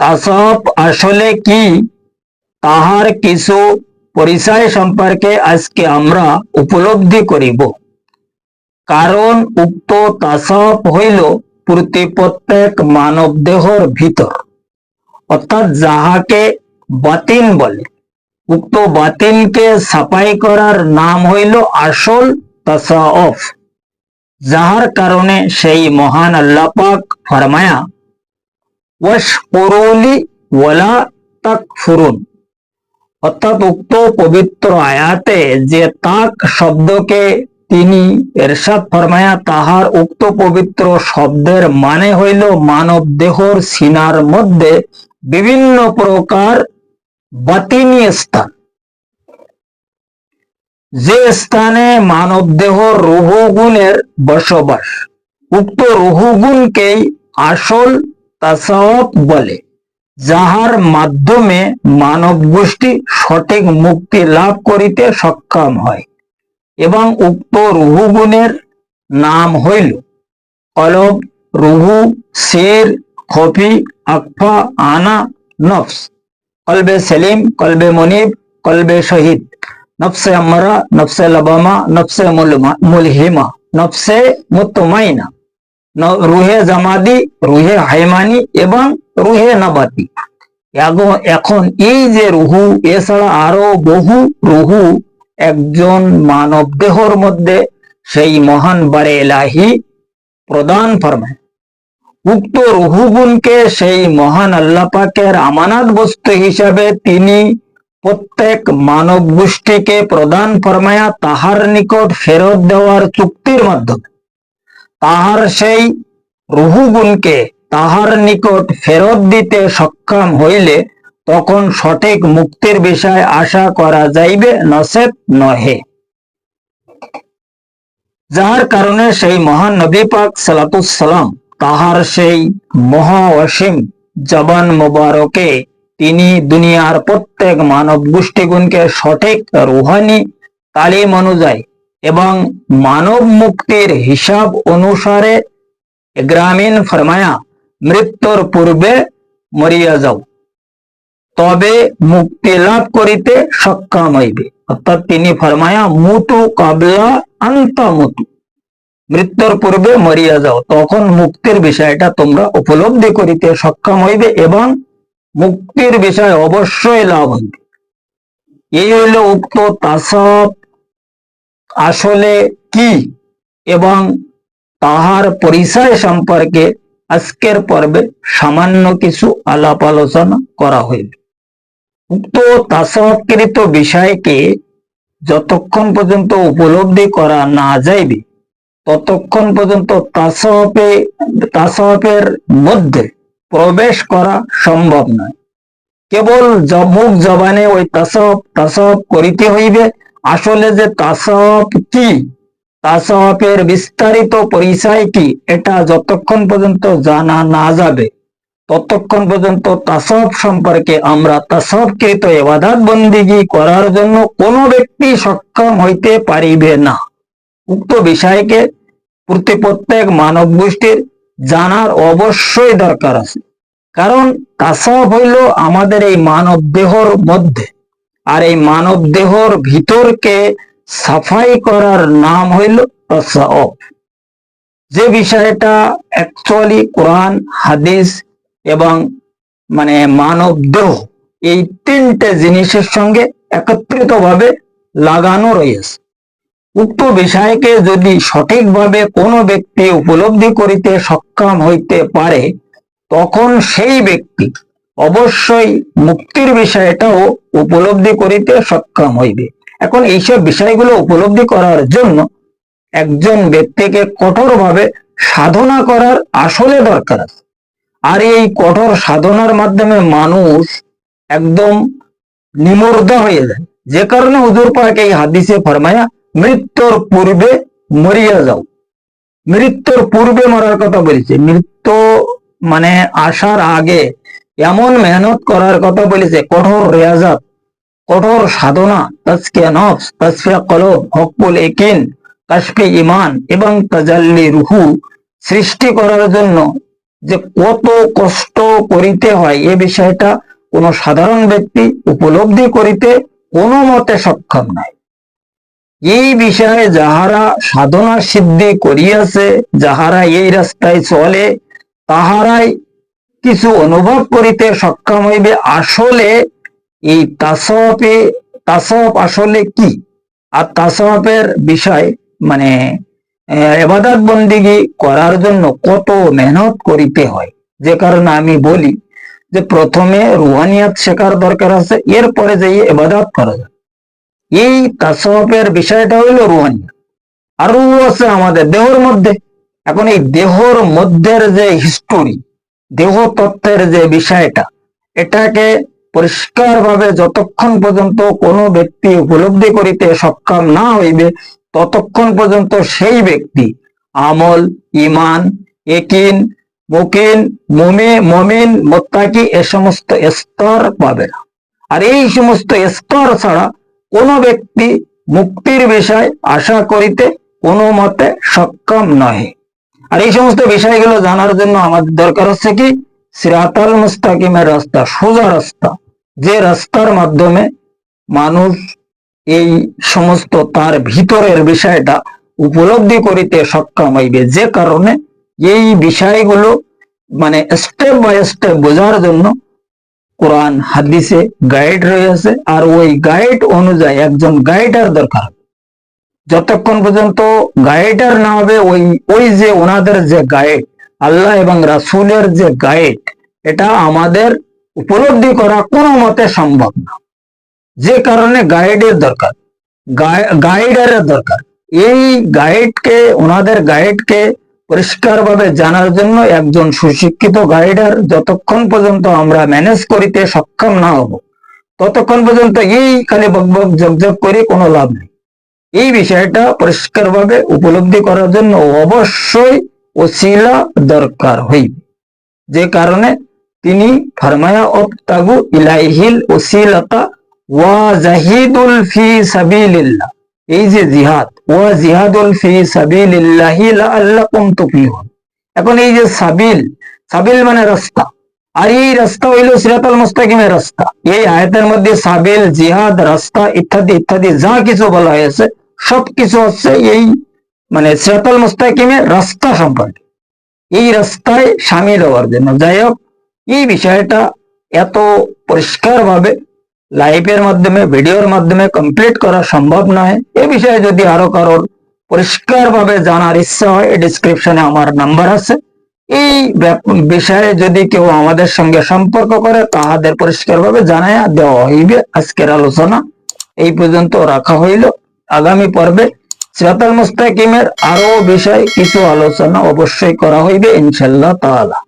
তাসব আসলে কি? তাহার কিছু পরিচয় সম্পর্কে আজকে আমরা উপলব্ধি করিব। কারণ উক্ত তাসব হইল প্রতি প্রত্যেক মানব দেহর ভিতর। অর্থাৎ যাহাকে বাতিন বলে, উক্ত বাতিনকে সাফাই করার নাম হইল আসল তাসাউফ যাহার কারণে সেই মহান আল্লাহ পাক ফরমায়া ওয়াশকুরুলি তাকফুরুন। অর্থাৎ উক্ত পবিত্র আয়াতে যে তাক শব্দকে তিনি এরশাদ ফরমায়া তাহার উক্ত পবিত্র শব্দের মানে হইল মানব দেহর সিনার মধ্যে বিভিন্ন প্রকার বাতিনি স্থান। যে স্থানে মানব দেহ রুহুগুণের বসবাস, উক্ত রুহুগুণকেই আসল তাসাওয়াত বলে, যাহার মাধ্যমে মানব গোষ্ঠী সঠিক মুক্তি লাভ করিতে সক্ষম হয় এবং উক্ত রুহুগুণের নাম হইল কলব, রুহু, শের, খফি, আকফা, আনা, নফস। কলবে সেলিম, কলবে মনিব, কলবে শহীদ। নফসে আমরা নফসে লবামা, নফসে মুলহিমা, নফসে মুতমাইনা। রুহে জামাদি রুহে হাইমানি এবং রুহে নাবাতি এখন এই যে রুহু এছাড়া আরও বহু রুহু একজন মানব দেহর মধ্যে সেই মহান বারে এলাহি প্রদান ফরমায় উক্ত রুহুগুনকে সেই মহান আল্লাহ পাকের আমানত বস্তু হিসাবে তিনি প্রত্যেক মানব গোষ্ঠীকে প্রদান ফরমায়া তাহার নিকট ফেরত দেওয়ার চুক্তির মাধ্যমে তাহার সেই রুহুগুণকে তাহার নিকট ফেরত দিতে সক্ষম হইলে তখন সঠিক মুক্তির বিষয় আশা করা যাইবে নসেত নহে। যার কারণে সেই মহান নবী পাক সালাতুসালাম তাহার সেই মহা অসীম জবান মোবারকে তিনি দুনিয়ার প্রত্যেক মানব গোষ্ঠীগুণকে সঠিক রুহানি তালিম অনুযায়ী এবং মানব মুক্তির হিসাব অনুসারে গ্রামীণ ফরমায়া মৃত্যুর পূর্বে মরিয়া যাও। তবে মুক্তি লাভ করিতে সক্ষম হইবে। অর্থাৎ তিনি ফরমায়া, মুতু কাবলা আন্ত মুতু। মৃত্যুর পূর্বে মরিয়া যাও। তখন মুক্তির বিষয়টা তোমরা উপলব্ধি করিতে সক্ষম হইবে এবং মুক্তির বিষয় অবশ্যই লাভ হইবে। এই হইল উক্ত তাসব আসলে কি এবং তাহার পরিচয় সম্পর্কে আজকের পর্বে সামান্য কিছু আলাপ আলোচনা করা হইবে। উক্ত তাসবকৃত বিষয়কে যতক্ষণ পর্যন্ত উপলব্ধি করা না যাইবে, ততক্ষণ পর্যন্ত তাসহপে তাসহপের মধ্যে প্রবেশ করা সম্ভব নয়। কেবল জবুক জবানে ওই তাসব তাসব করিতে হইবে আসলে যে তাসব কি? তাসবের বিস্তারিত পরিচয় কি? এটা যতক্ষণ পর্যন্ত জানা না যাবে, ততক্ষণ পর্যন্ত তাসব সম্পর্কে আমরা তাসবকৃত এবাদাত বন্দিগি করার জন্য কোনো ব্যক্তি সক্ষম হইতে পারিবে না। উক্ত বিষয়কে প্রতি প্রত্যেক মানব গোষ্ঠীর জানার অবশ্যই দরকার আছে। কারণ তাসব হইল আমাদের এই মানব দেহর মধ্যে। আর এই মানব দেহর ভিতরকে সাফাই করার নাম হইল যে বিষয়টা অ্যাকচুয়ালি কোরআন, হাদিস এবং মানে মানব দেহ এই তিনটে জিনিসের সঙ্গে একত্রিত ভাবে লাগানো রয়েছে। উক্ত বিষয়কে যদি সঠিকভাবে কোনো ব্যক্তি উপলব্ধি করিতে সক্ষম হইতে পারে, তখন সেই ব্যক্তি অবশ্যই মুক্তির বিষয়টাও উপলব্ধি করিতে সক্ষম হইবে। এখন এইসব বিষয়গুলো উপলব্ধি করার জন্য একজন ব্যক্তিকে কঠোরভাবে সাধনা করার আসলে দরকার আছে। আর এই কঠোর সাধনার মাধ্যমে মানুষ একদম নিমর্দ হয়ে যায়। যে কারণে হুজুর পাক এই হাদিসে ফরমায়া, মৃত্যুর পূর্বে মরিয়া যাও। মৃত্যুর পূর্বে মরার কথা বলেছে। মৃত্যু মানে আসার আগে এমন মেহনত করার কথা বলেছে, কঠোর রেয়াজাত, কঠোর সাধনা তাজকিয়া নফস তাজফিয়া কলব হকুল একিন কাশফে ইমান এবং তাজাল্লি রুহু সৃষ্টি করার জন্য যে কত কষ্ট করিতে হয় এ বিষয়টা কোন সাধারণ ব্যক্তি উপলব্ধি করিতে কোনো মতে সক্ষম নাই। এই বিষয়ে যাহারা সাধনা সিদ্ধি করিয়াছে, যাহারা এই রাস্তায় চলে, তাহারাই কিছু অনুভব করিতে সক্ষম হইবে। আসলে এই তাসপে তাসপ আসলে কি? আর তাসপের বিষয় মানে এবাদত বন্দিগি করার জন্য কত মেহনত করিতে হয়? যে কারণে আমি বলি যে, প্রথমে রুহানিয়াত শেখার দরকার আছে, এরপরে যে এবাদত করা যায়। এই তাসপের বিষয়টা হইল রুহানিয়াত। আরও আছে আমাদের দেহর মধ্যে। এখন এই দেহর মধ্যের যে হিস্টোরি দেহ তত্ত্বের যে বিষয়টা, এটাকে পরিষ্কার ভাবে যতক্ষণ পর্যন্ত কোনো ব্যক্তি উপলব্ধি করিতে সক্ষম না হইবে, ততক্ষণ পর্যন্ত সেই ব্যক্তি আমল ইমান একিন, মুকিন, মুমে, মমিন, মোত্তাকি এ সমস্ত স্তর পাবে না। আর এই সমস্ত স্তর ছাড়া কোনো ব্যক্তি মুক্তির বিষয় আশা করিতে কোনো মতে সক্ষম নহে। আর এই সমস্ত বিষয়গুলো জানার জন্য আমাদের দরকার হচ্ছে কি? সিরাতাল মুস্তাকিমের রাস্তা, সোজা রাস্তা, যে রাস্তার মাধ্যমে মানুষ এই সমস্ত তার ভিতরের বিষয়টা উপলব্ধি করিতে সক্ষম হইবে। যে কারণে এই বিষয়গুলো মানে স্টেপ বাই স্টেপ বোঝার জন্য কোরআন, হাদিসে গাইড রয়েছে। আর ওই গাইড অনুযায়ী একজন গাইডার দরকার। যতক্ষণ পর্যন্ত গাইডার না হবে, ওই ওই যে ওনাদের যে গাইড আল্লাহ এবং রাসুলের যে গাইড এটা আমাদের উপলব্ধি করা কোনো মতে সম্ভব না। যে কারণে গাইডের দরকার গাইডারের দরকার। এই গাইডকে ওনাদের গাইডকে পরিষ্কারভাবে জানার জন্য একজন সুশিক্ষিত গাইডার যতক্ষণ পর্যন্ত আমরা ম্যানেজ করিতে সক্ষম না হব, ততক্ষণ পর্যন্ত এই খালি বকবক জগজগ করে কোনো লাভ নেই। এই বিষয়টা পরিষ্কারভাবে উপলব্ধি করার জন্য অবশ্যই ওসিলা দরকার হইবে যে কারণে তিনি ফরমায়া অব তাগু ইলাইহিল ওসিলতা ওয়া জাহিদুল ফি সাবিলিল্লাহ। এই যে জিহাদ, ওয়া জিহাদুল ফি সাবিলিল্লাহি লাআল্লাকুম তুফলিহুন। এখন এই যে সাবিল সাবিল মানে রাস্তা। আর এই রাস্তা হইল সিরাতাল মুস্তাকিমের রাস্তা। এই আয়াতের মধ্যে সাবিল, জিহাদ, রাস্তা ইত্যাদি ইত্যাদি যা কিছু বলা হয়েছে সবকিছু হচ্ছে এই মানে সিরাতাল মুস্তাকিমের রাস্তা সম্পর্কে। এই রাস্তায় সামিল হওয়ার জন্য। যাই হোক, এই বিষয়টা এত পরিষ্কার ভাবে লাইভের মাধ্যমে, ভিডিওর মাধ্যমে কমপ্লিট করা সম্ভব নয়। এ বিষয়ে যদি আরও কারোর পরিষ্কার ভাবে জানার ইচ্ছা হয় ডিসক্রিপশনে আমার নাম্বার আছে। এই বিষয়ে যদি কেউ আমাদের সঙ্গে সম্পর্ক করে, তাহাদের পরিষ্কার ভাবে জানাইয়া দেওয়া হইবে। আজকের আলোচনা এই পর্যন্ত রাখা হইল। আগামী পর্বে সিরাতাল মুস্তাকিমের আরও বিষয় কিছু আলোচনা অবশ্যই করা হইবে ইনশাল্লাহ তাআলা।